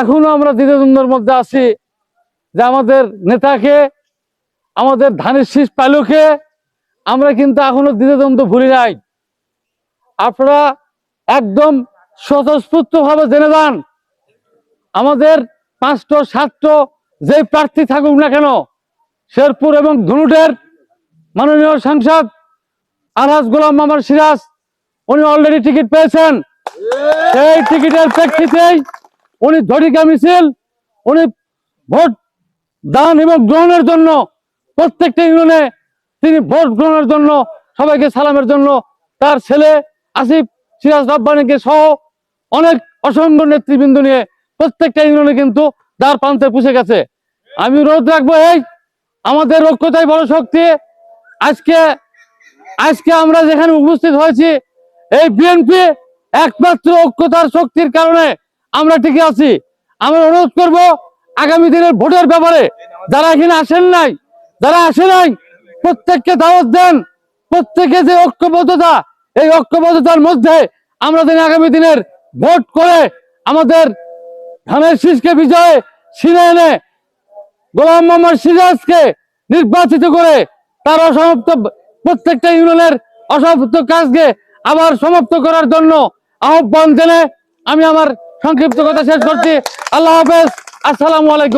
এখনও আমরা দ্বিধাদ্বন্দ্বের মধ্যে আছি যে আমাদের নেতাকে আমাদের ধানের শীষ পালুকে আমরা কিন্তু এখনও দ্বিধাদ্বন্দ্ব ভুলি নাই। আপনারা একদম স্বতঃস্ফূর্ত ভাবে জেনে যান আমাদের পাঁচটো সাতটো যে প্রার্থী থাকুক না কেন শেরপুর এবং ধনুটের মাননীয় সাংসদ আলহাজ গোলাম মামার সিরাজ উনি অলরেডি টিকিট পেয়েছেন। সেই টিকিটের প্রেক্ষিতেই উনি ধরিকা মিছিল উনি ভোট দান এবং গ্রহণের জন্য প্রত্যেকটা ইউনিয়নে তিনি ভোট গ্রহণের জন্য, সবাইকে সালামের জন্য, তার ছেলে আসিফ সিরাজ রাব্বানিকে সহ অনেক অসংখ্য নেতৃবৃন্দ নিয়ে প্রত্যেকটা ইউনিয়নে কিন্তু দ্বার প্রান্তে পুষে গেছে। আমি রোধ রাখব এই, আমাদের ঐক্যতাই বড় শক্তি। আজকে আজকে আমরা যেখানে উপস্থিত হয়েছি, এই বিএনপি একমাত্র ঐক্যতার শক্তির কারণে আমরা টিকে আছি। আমরা অনুরোধ করব আগামী দিনের ভোটের ব্যাপারে যারা এখানে আসেন নাই, যারা আসে নাই, প্রত্যেককে দাওয়াত দেন। প্রত্যেকে যে ঐক্যবদ্ধতা, এই ঐক্যবদ্ধতার মধ্যে আমরা দিন আগামী দিনের ভোট করে আমাদের ধানের শীষকে বিজয়ে ছিনে এনে গোলাম মোহাম্মদ সিরাজকে নির্বাচিত করে তার অসমাপ্ত প্রত্যেকটা ইউনিয়নের অসমাপ্ত কাজকে আবার সমাপ্ত করার জন্য আহ্বান জেনে আমি আমার সংক্ষিপ্ত কথা শেষ করছি। আল্লাহ হাফেজ। আসসালামু আলাইকুম।